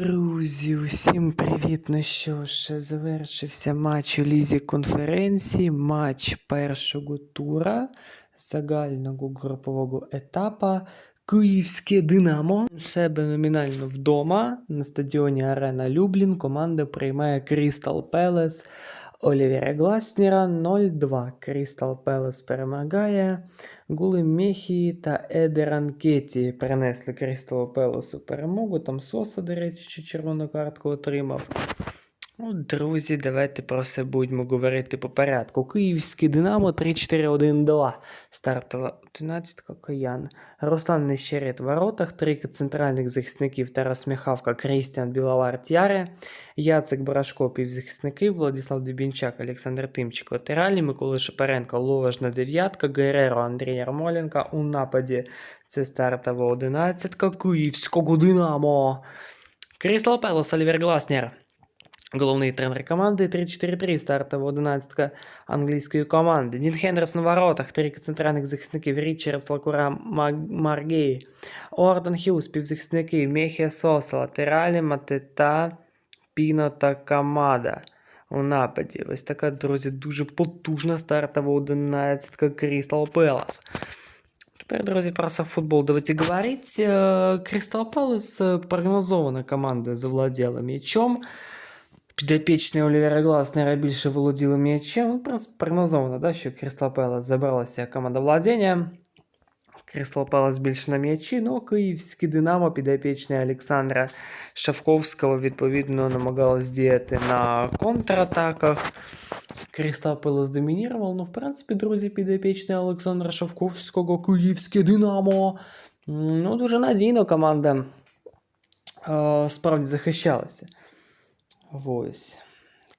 Друзі, усім привіт! Ну що ж, завершився матч у лізі конференції, матч першого тура загального групового етапу. Київське Динамо у себе номінально вдома на стадіоні Арена Люблін. Команда приймає Крістал Пелес Олівера Гласнера 0-2. Крістал Пелес перемагає. Гули Мехії та Едеран Кеті принесли Крісталу Пелесу перемогу. Там Соса, до речі, ще червону картку отримав. Ну, друзі, давайте про все будемо говорити по порядку. Київський Динамо 3-4-1-2. Стартова 11 Каян. Руслан Нещерет в воротах, трійка центральних захисників Тарас Міхавка, Крістіан Біловар Тяре, Яцек Барашко, півзахисники, Владислав Дубінчак, Олександр Тимчик, латеральні, Микола Шапаренко, Ловажна дев'ятка, Гереро, Андрій Ярмоленко. У нападі це стартова 11 Київського Динамо. Крістал Пелос, Олівер Гласнер. Головний тренер команди 3-4-3, стартова 11 англійської команди. Дін Хендерс на воротах, трійка центральних захисників Річард Лакура Маг- Маргей, Ордон Хьюз, півзахисники Мехія Соса, латералі Матета, Піно та Камада. У нападі. Ось така, друзі, дуже потужна стартова 11 Крістал Пелас. Теперь, друзья, про футбол давайте говорить. Кристал Пэлас э, прогнозована команда завладела м'ячом. Підопічний Олівера Гласнера більше володіли м'ячем. Ну, в принципі, прогнозовано, да, що Кристал Пелас забралася команда владіння. Кристал Пелас більше на м'ячі, ну київське Динамо підопічний Олександра Шавковського відповідно намагалось діяти на контратаках. Кристал Пелас домінірував. Ну, в принципі, друзі, підопічний Олександра Шавковського, київське Динамо. М, Ну, дуже надійно команда е, справді захищалася. Ось.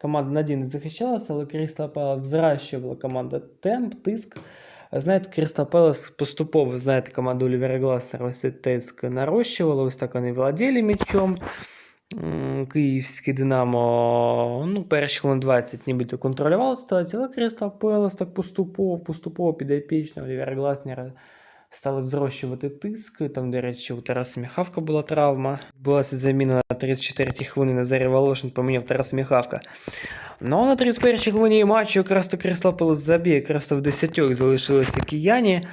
Команда надійно захищалася, але Крістал Пелас зращувала команда темп, тиск. Знаєте, Крістал Пелас поступово, знаєте, команда Олівера Гласнера ось цей тиск нарощувала, ось так вони владіли м'ячом. М, Київське Динамо, ну, перші хвилин 20 нібито контролював ситуацію, але Крістал Пелас так поступово, поступово підопічно Олівера Гласнера стали взрощувати тиск. Там, до речі, у Тараса Міхавка була травма. Була заміна на 34-й хвилині Назарій Волошин поміняв Тарас Міхавка. Ну, а на 31-й хвилині матчу якраз то Крістал Пелес забіг, якраз то в 10 залишилися кияні.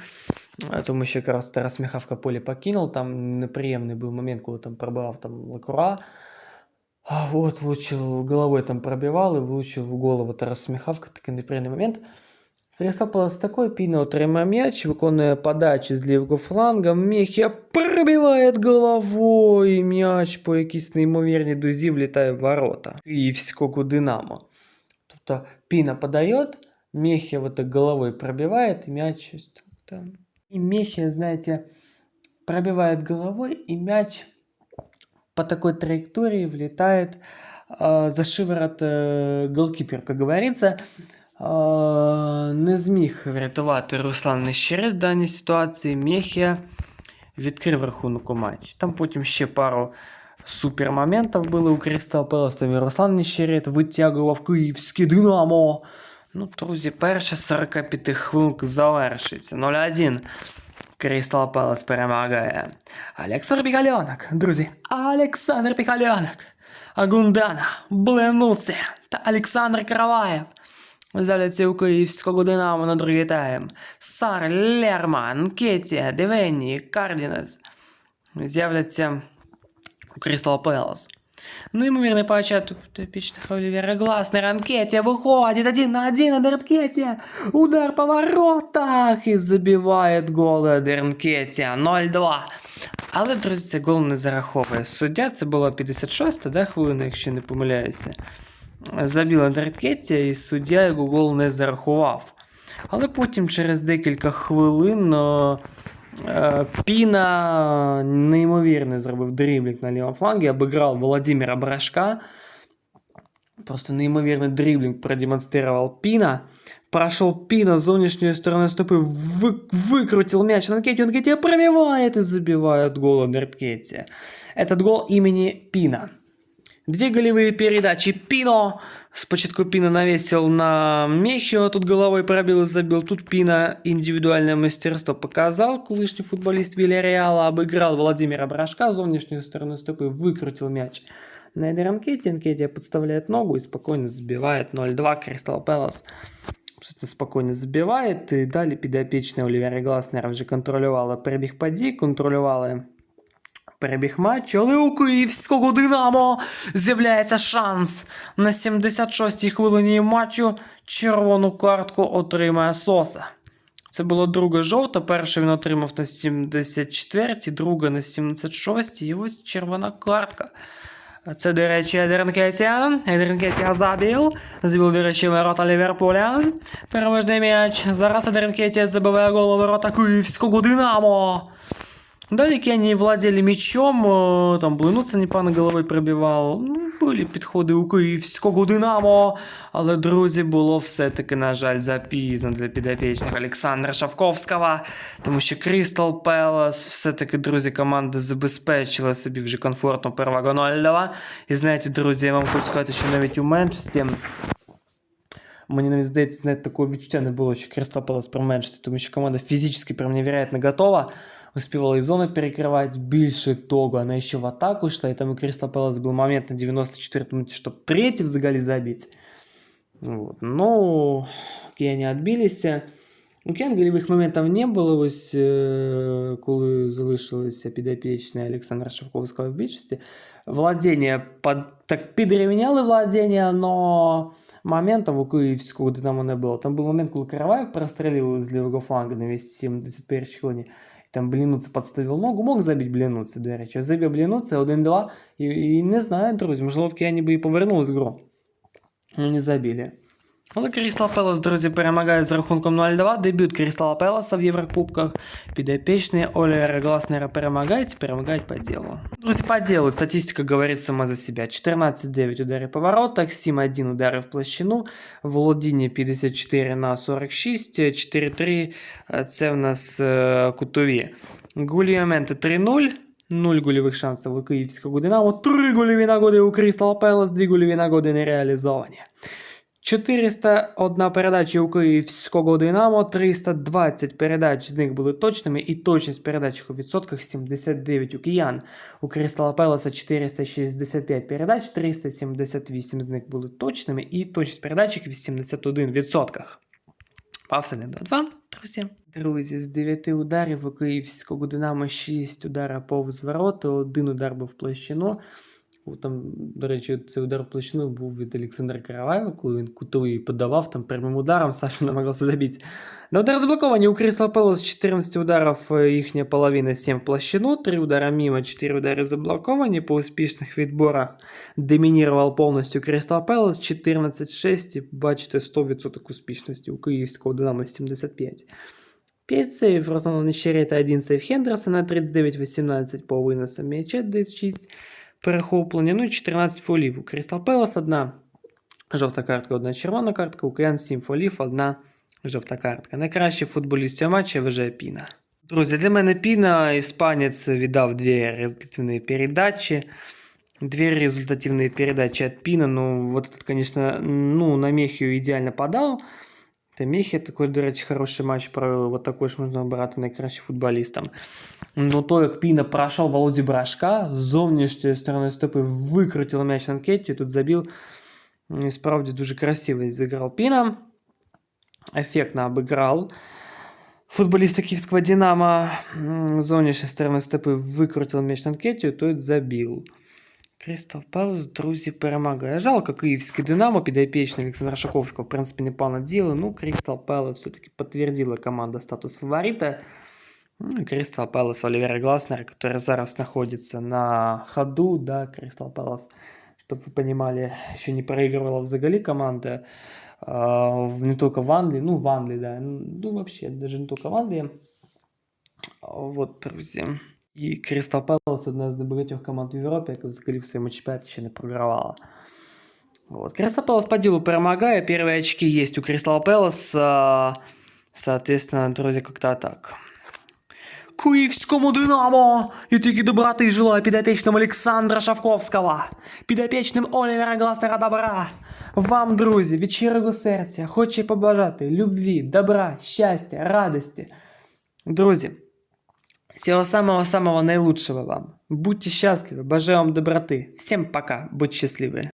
А, Тому що якраз Тарас Міхавка поле покинув. Там неприємний був момент, коли там пробивав там Лакура. А вот, влучил головой там пробивал и влучил в голову Тарас Міхавка. Такий неприємний момент. Христополос такой піно отримає м'яч, виконує подачі з лівого фланга. Мехія пробиває головою. М'яч по якійсь неймовірній дузі влітає в ворота Київського Динамо. Тобто Піна подає, Мехия вот так головой пробивает, и мяч ось так там. И Мехия, знаете, пробивает головой, и мяч по такой траектории влетает э, за шиворот э, голкипер, как говорится. Е, не зміг врятувати Руслан Нещерет в даній ситуації. Мехія відкрив рахунок у матчі. Там потім ще пару супермоментів були у Кристал Пелас. Там і Руслан Нещерет витягував київське Динамо. Ну, друзі, перша 45 хвилинка завершиться. 0-1. Кристал Пелас перемагає. Олександр Піхальонок, друзі, Олександр Піхальонок, Агундана, Бленуце та Олександр Караваєв. З'являться у київського Динамо на другий тайм. Сар, Лерман, Кетія, Девені, Кардінес. З'являться у Крістал Пелас. Неймовірний початок типічних Олівера Гласнера. Анкетія виходить один на один от Анкетія. Удар по воротах і забиває гол Анкетія 0-2. Але, друзі, цей гол не зараховує. Суддя це була 56-та да, хвилина, якщо не помиляюся. Забіла Анкетія і суддя його гол не зарахував. Але потім через декілька хвилин е, е, Піна неймовірно зробив дріблінг на лівому флангі, обіграв Володимира Брашка. Просто неймовірний дриблинг продемонстрировал Пина. Прошел Пина с зовнішньої стороны стопы, вы, выкрутил мяч на Анкете, Анкетия пробивает и забивает гол Анкетия. Этот гол имени Пина. Две голевые передачи. Пино. Спочатку Пино навесил на Мехио, тут головой пробил и забил. Тут Пино индивидуальное мастерство показал. Кулышний футболист Вильяреала обыграл Владимира Брашка. С внешней стороны стопы выкрутил мяч на этой ранкете. Анкетия подставляет ногу и спокойно забивает 0-2 Кристал Пэлас. Абсолютно спокойно забивает. І далі підопічний Олівера Гласнера вже контролювала перебіг подій, контролювали перебіг матчу, але у київського Динамо з'являється шанс. На 76-й хвилині матчу червону картку отримає Соса. Це була друга жовта, перша він отримав на 74-й, друга на 76-й, і ось червона картка. Це, до речі, Едерн Кетія. Едерн Кетія забив. Забив, до речі, ворота Ліверпуля. Переможний м'яч. Зараз Едерн Кетія забиває гол у ворота Київського Динамо. Далі Кенії владіли м'ячом, е, там непогано головою прибивав. Ну, були підходи у київського Динамо. Але, друзі, було все-таки, на жаль, запізно для підопічних Олександра Шавковського. Тому що Крістал Пелас, все-таки, друзі, команда забезпечила собі вже комфортну перевагу 0-2. І знаєте, друзі, я вам хочу сказати, що навіть у меншості. Мені навіть здається, навіть такого відчуття не було, що Кристал Пелас при меншості, тому що команда фізично прям невероятно готова. Успівала і зону перекривати. Більше того, вона ще в атаку йшла, і там у Кристал Пелас був момент на 94 минуте, щоб третій взагалі забити. Вот. Ну, Кияні відбилися. У Кен голевих моментів не було, ось е, коли залишилося підопічне Олександра Шевковського в більшості. Владіння под, так підрівняли владіння, но моментів у Київського Динамо не було. Там був момент, коли Караваєв прострелив з лівого флангу на 71 хвилині. Там Блінуц підставив ногу, мог забити Блінуц, до речі. Забив Блінуц 1-2. І, і не знаю, друзі, можливо, б Кияні би і повернули з гру. Ну, не забили. Але Крістал Пелас, друзі, перемагає з рахунком 0-2. Дебют Крістала Пеласа в Єврокубках. Підопічні Олера Гласнера перемагають, перемагають по ділу. Друзі, по ділу. Статистика говорить сама за себя. 14-9 удари по воротах, 7-1 удари в площину, володіння 54 на 46, 4-3 це в нас е, кутові. Гулі моменти 3-0. 0 гольових шансів у київського Динамо, 3 гольові нагоди у Крістал Пелас, 2 гольові нагоди не реалізовані. 401 передача у київського Динамо, 320 передач з них були точними, і точність передач у відсотках 79 у киян. У Крістала Пеласа 465 передач, 378 з них були точними, і точність передач в 81%. Пався не 2-2, друзі. Друзі, з 9 ударів у київського Динамо 6 ударів повз ворота, один удар був в площину. Там, до речі, цей удар в площину був від Олександра Караваєва, коли він кутовий подавав там прямим ударом, Саша намагався забити. На удар заблоковані у Крисла Пелос 14 ударів, їхня половина 7 в площину, 3 удара мимо, 4 удари заблоковані. По успішних відборах домінував повністю Крисла Пелос 14-6, бачите, 100% успішності у київського Динамо 75. 5 сейв, в основному ще та 1 сейв Хендерсона, 39-18 по виносам м'яча, 10-6 перехоплення. Ну і 14 фолів. У Crystal Palace одна жовта картка, одна червона картка, у Киян 7 фолів, одна жовта картка. Найкращий футболіст цього матча вважає Піна. Друзі, для мене Піна, іспанець віддав дві результативні передачі. Две результативные передачи от Пина. Ну, вот этот, конечно, ну, на Мехию идеально подал. Это Мехия такой, до речі, хороший матч. Про вот такой ж можна обирати найкращим футболістом. Ну, то, як Піна пройшов Володі Брашка, з зовнішньої сторони стопи викрутив м'яч на анкеті, тут забив. І справді дуже красиво зіграв Піна. Ефектно обыграл. Футболіста Київського Динамо з зовнішньої сторони стопи викрутив м'яч на анкеті, то забив. Кристал Пелс, друзі, перемагає. Жалко київське Динамо, підопічний Олександра Шаковського, в принципі, непогано діло. Ну, Кристал Пелес все-таки підтвердила команда статус фаворита. Ну, Кристал Пэлас Оливера Гласнера, который зараз находится на ходу, да, Кристал Пэлас, чтобы вы понимали, еще не проигрывала в Заголи команда, э, не только в Англии, ну, в Англии, да, ну, вообще, даже не только в Англии. Вот, друзья. І Крістал Пелос одна з небагатьох команд в Європі, яка взагалі в своєму чемпіонаті ще не програвала. Вот. Кристал Пелос по ділу перемагає. Первые очки есть у Кристал Пелос. Соответственно, друзья, как-то так. Київському Динамо! І тільки доброти желаю підопічним Олександра Шавковського, підопічним Олівера Гласнера Добра. Вам, друзі, від щирого серця хочу побажати любві, добра, щастя, радості. Друзі, всего самого-самого наилучшего вам. Будьте счастливы, бажаю вам доброты. Всем пока, будьте счастливы.